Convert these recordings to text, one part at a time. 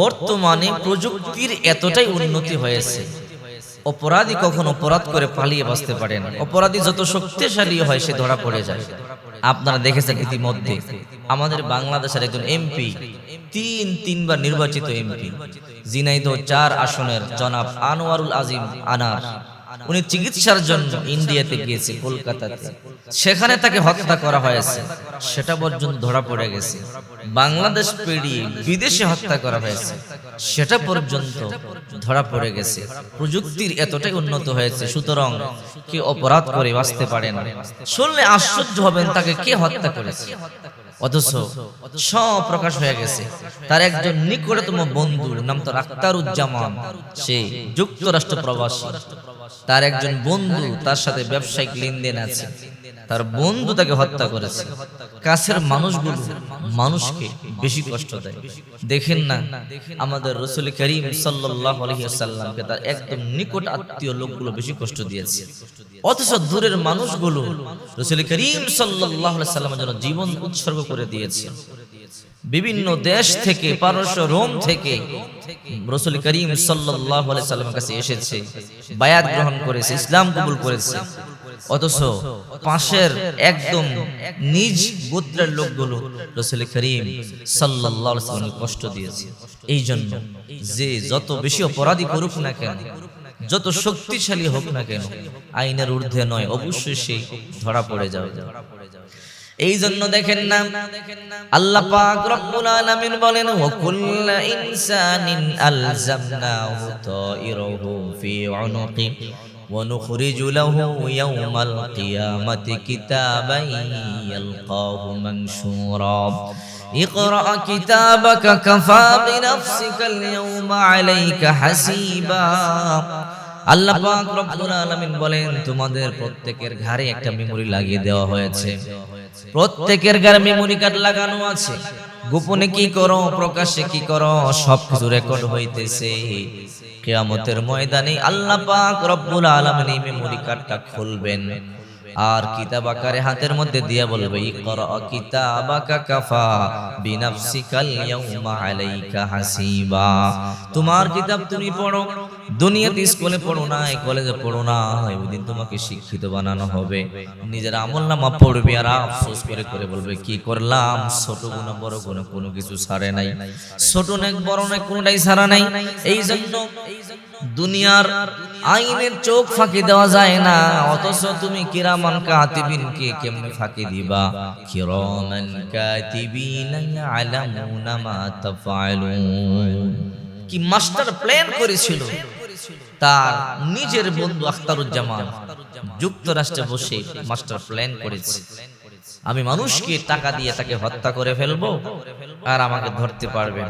বর্তমানে প্রযুক্তির এতটাই উন্নতি হয়েছে। অপরাধী কখন অপরাধ করে পালিয়ে বাঁচতে পারে না। অপরাধী যত শক্তিশালী হয় সে ধরা পড়ে যায়। আপনারা দেখেছেন ইতিমধ্যে আমাদের বাংলাদেশের একজন এমপি, তিন, তিনবার নির্বাচিত এমপি জিনাইদ চার আসনের জনাব আনোয়ারুল আজিম আনার। উনি চিকিৎসার জন্য ইন্ডিয়াতে গিয়েছে, কলকাতাতে। সেখানে তাকে হত্যা করা হয়েছে। সেটা পর্যন্ত ধরা পড়ে গেছে। বাংলাদেশ পেরিয়ে বিদেশে হত্যা করা হয়েছে। সেটা পর্যন্ত ধরা পড়ে গেছে। প্রযুক্তির এতটাই উন্নত হয়েছে, সুতরাং কে অপরাধ করে বাঁচতে পারে না। শুনলে আশ্চর্য হবেন তাকে কে হত্যা করেছে। অথচ সব প্রকাশ হয়ে গেছে। তার একজন নিকটতম বন্ধু নাম তার আক্তারুজ্জামান সে যুক্তরাষ্ট্র প্রবাসী। তার একজন বন্ধু তার সাথে ব্যবসায়িক লেনদেন আছে। তার বন্ধু তাকে হত্যা করেছে। কাছের মানুষগুলো মানুষকে বেশি কষ্ট দেয়। দেখেন না, আমাদের রসুল করিম সাল্লাহ আলহিসাল্লামকে তার একদম নিকট আত্মীয় লোকগুলো বেশি কষ্ট দিয়েছে। অথচ দূরের মানুষগুলো রসুল করিম সাল্লাহ সাল্লামের জন্য জীবন উৎসর্গ করে দিয়েছে। বিভিন্ন দেশ থেকে, পারস্য, রোম থেকে রসুল করিম সাল্লামের কাছে এসেছে বায়াত গ্রহণ করেছে ইসলাম কবুল করেছে। অথচ পাশের একদম নিজ গোত্রের লোকগুলো রসুল করিম কষ্ট দিয়েছে। এই জন্য যে যত বেশি অপরাধী করুক না কেন যত শক্তিশালী হোক না কেন আইনের ঊর্ধ্বে নয় অবশ্যই সে ধরা পড়ে যাবে। এই জন্য দেখেন না আল্লাহ পাক রব্বুল আলামিন বলেন ওয়া কুল্লু ইনসানিন আলজামনাহু তাইরাহু ফি উনুকি ওয়া নুখরিজু লাহু ইয়াওমাল কিয়ামাতি কিতাবান ইয়ালকাহু মানশুরা اقرأ كتابك كفى بنفسك اليوم عليك حسيبا আল্লাহ পাক রব্বুল আলামিন বলেন, তোমাদের প্রত্যেকের ঘাড়ে একটা মেমরি লাগিয়ে দেওয়া হয়েছে। প্রত্যেকের ঘরে মেমরি কার্ড লাগানো আছে। গোপনে কি করো প্রকাশ্যে কি করো, সবকিছু রেকর্ড হইতেছে। কিয়ামতের ময়দানে আল্লাহ পাক রব্বুল আলামিন এই মেমরি কার্ডটা খুলবেন। আর কিতাব আকারে হাতের মধ্যে দিয়া বলবে, ইকরা কিতাবাকা কাফা বিনাফসিকাল ইয়াউমা আলাইকা হাসিবা। তোমার কিতাব তুমি পড়ো দুনিয়াতে স্কুলে পড়ো না কলেজে পড়ো না ওই দিন তোমাকে শিক্ষিত বানানো হবে। নিজের আমল নামা পড়বে, আর আফসোস করে করে বলবে, কি করলাম? ছোট গুণ, বড় গুণ কোনো কিছু ছাড়ে নাই। ছোট নেক, বড় নেক কোনোটাই ছাড়া নাই। এই জন্য দুনিয়ার আইনের চোখ ফাঁকি দেওয়া যায় না, অথচ তুমি কিরামান কাতিবিন কে কেমনে ফাঁকি দিবা? কিরামান কাতিবিন ইয়ালামুনা মা তাফআলুন কি মাস্টার প্ল্যান করেছিল? তার নিজের বন্ধু আখতারুজ্জামান যুক্তরাষ্ট্রে বসে মাস্টার প্ল্যান করেছে। আমি মানুষকে টাকা দিয়ে তাকে হত্যা করে ফেলব আর আমাকে ধরতে পারবে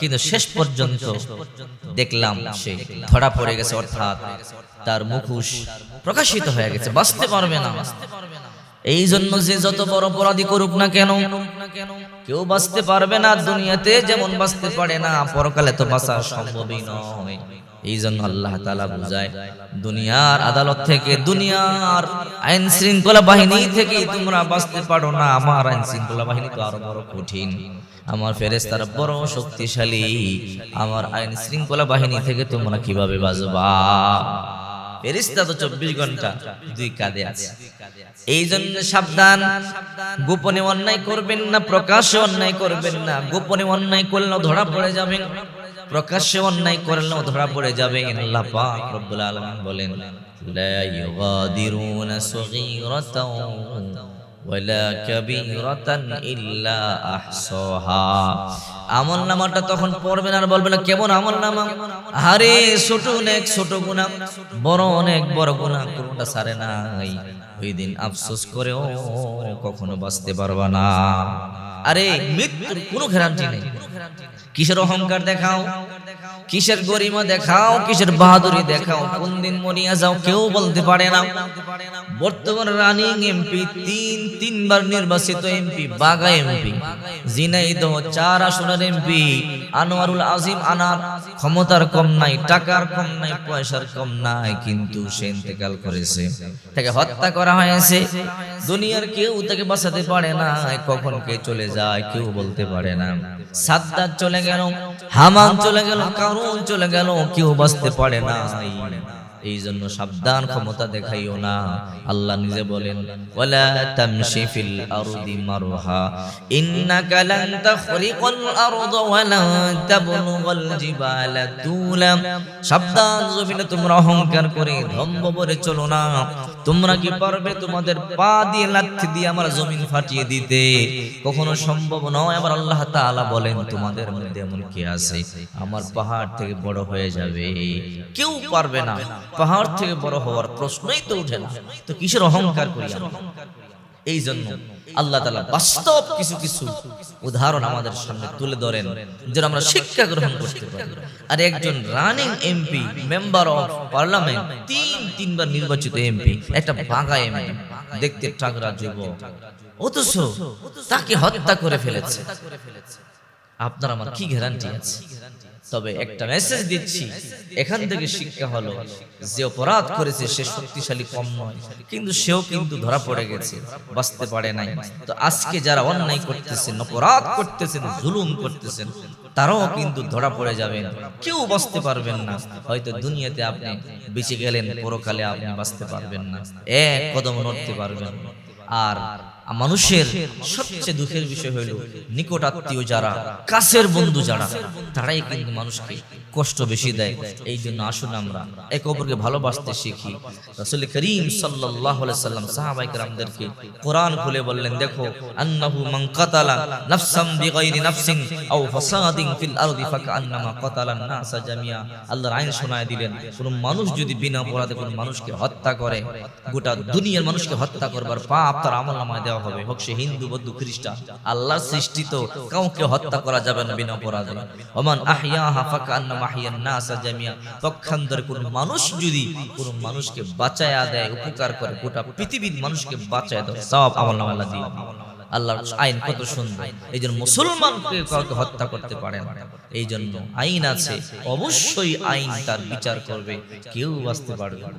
কিন্তু শেষ পর্যন্ত দেখলাম সে ধরা পড়ে গেছে অর্থাৎ তার মুখোশ প্রকাশিত হয়ে গেছে। বাঁচতে পারবে না। এই জন্য যে যত বড় অপরাধী করুক না কেন কেউ বাঁচতে পারবে না দুনিয়াতে যেমন বাঁচতে পারে না। পরকালে তো বাঁচা সম্ভবই নয়। এই জন্য আল্লাহ তালা বুঝায়, দুনিয়ার আদালত থেকে, দুনিয়ার আইন শৃঙ্খলা বাহিনী থেকে তোমরা বাঁচতে পারো না। আমার আইন শৃঙ্খলা বাহিনী তো আরও বড় কঠিন। আমার ফেরেস্তারা বড় শক্তিশালী। আমার আইন শৃঙ্খলা বাহিনী থেকে তোমরা কীভাবে বাঁচবা? ফেরিস্তা তো চব্বিশ ঘণ্টা দুই কাঁধে আছে। এই জন্য সাবধান। গোপনে অন্যায় করবেন না, প্রকাশ্যে অন্যায় করবেন না। গোপনে অন্যায় করলেও ধরা পড়ে যাবেন। প্রকাশ্যে অন্যায় করলেও ধরা পড়ে যাবে আল্লাহ পাক রব্বুল আলামিন বলেন, লা ইউগাদিরুনা সগীরাতাও ওয়ালা কাবীরাতান ইল্লা আহসাহা। আমল নামাটা তখন পড়বেন আর বলবেন না কেমন আমল নামা? আরে, ছোট অনেক ছোট গুনাহ, বড় অনেক, বড় গুনাহ কোনটা সারে নাই। ওই দিন আফসোস করেও কখনো বাঁচতে পারবা না। আরে মৃত্যুর কোনো গ্যারান্টি নেই কিসের অহংকার দেখাও কিসের গরিমা দেখাও, কিসের বাহাদুরি দেখাও, কোন দিন মরিয়া যাও, কেউ বলতে পারে না। বর্তমান রানিং এমপি, তিন, তিনবার নির্বাচিত এমপি বাগা এমপি জিনাইদহ চার আসনের এমপি, আনোয়ারুল আজিম আনার ক্ষমতার কম নাই, টাকার কম নাই, পয়সার কম নাই, কিন্তু সে ইন্তেকাল করেছে। তাকে হত্যা করা হয়েছে। দুনিয়ার কেউ তাকে বাঁচাতে পারে না, কখন কে চলে যায়, কেউ বলতে পারে না। সাত সাদ্দাত চলে গেল হামান চলে গেল কারুন চলে গেল, কেউ বাঁচতে পারে না এই জন্য সাবধান ক্ষমতা দেখাইও না। আল্লাহ নিজে বলেন সাবধান তোমরা অহংকার করে ধম্ব ভরে চলো না। তোমরা কি পারবে তোমাদের পা দিয়ে লাথি দিয়ে আমার জমিন ফাটিয়ে দিতে? কখনো সম্ভব নয়। আবার আল্লাহ তাআলা বলেন, তোমাদের মধ্যে এমন কি আছে? আমার পাহাড় থেকে বড় হয়ে যাবে। কেউ পারবে না। পাহাড় থেকে বড় হওয়ার প্রশ্নই তো ওঠে না। তো কিসের অহংকার করি? এই জন্য আল্লাহ তালা বাস্তব কিছু কিছু উদাহরণ আমাদের সামনে তুলে ধরেন, যেন আমরা শিক্ষা গ্রহণ করতে পারি। আর একজন running MP member of parliament তিন, তিনবার নির্বাচিত এমপি একটা বাঘা এমপি দেখতে টাকরা যুবক। অথচ তাকে হত্যা করে ফেলেছে। আপনার আমার কি গ্যারান্টি আছে? তবে একটা মেসেজ দিচ্ছি, এখান থেকে শিক্ষা হলো যে অপরাধ করেছে সে শক্তিশালী কম নয়, কিন্তু সেও কিন্তু ধরা পড়ে গেছে, বাঁচতে পারে নাই। তো আজকে যারা অন্যায় করতেছেন, অপরাধ করতেছেন, জুলুম করতেছেন, তারাও কিন্তু ধরা পড়ে যাবেন। কেউ বাঁচতে পারবেন না, হয়তো দুনিয়াতে আপনি বেঁচে গেলেন, পরকালে আপনি বাঁচতে পারবেন না। এক কদম নড়তে পারবেন। আর মানুষের সবচেয়ে দুঃখের বিষয় হইল, নিকট আত্মীয় যারা, কাছের বন্ধু যারা, তারাই কিন্তু মানুষকে কষ্ট বেশি দেয়। এই জন্য আসুন আমরা একে অপরকে ভালোবাসতে শিখি। রাসূল করিম আলাইহি সাল্লাম সাহাবায়ে কেরামদেরকে কোরআন খুলে বললেন, দেখো, আন্নাহু মান কাতালা নাফসাম বিগাইরি নাফসিন আও ফাসাদিন ফিল আরদি ফাকান্নামা কাতালান নাসা জামিয়া। আল্লাহর আইন শোনায় দিলেন, কোন মানুষ যদি বিনা অপরাধে কোন মানুষকে হত্যা করে, গোটা দুনিয়ার মানুষকে হত্যা করবার পাপ তার আমলনামায় দেওয়া হবে। হোক সে হিন্দু, বৌদ্ধ, খ্রিস্টান, আল্লাহর সৃষ্টিত কাউকে হত্যা করা যাবে না বিনা অপরাধে। ওমান আহইয়াহা ফাকান্নামা আহইয়ান নাসা জামিয়া পক্ষান্তরে কোন মানুষ যদি কোন মানুষকে বাঁচায়া দেয়, উপকার করে, গোটা পৃথিবীর মানুষকে বাঁচায় দেয় সব আমলনামা আল্লাহ দিয়ে আল্লাহর আইন কত সুন্দর। এই জন্য মুসলমানকে কাউকে হত্যা করতে পারে না। এই জন্য আইন আছে। অবশ্যই আইন তার বিচার করবে। কেউ বাঁচতে পারবে না।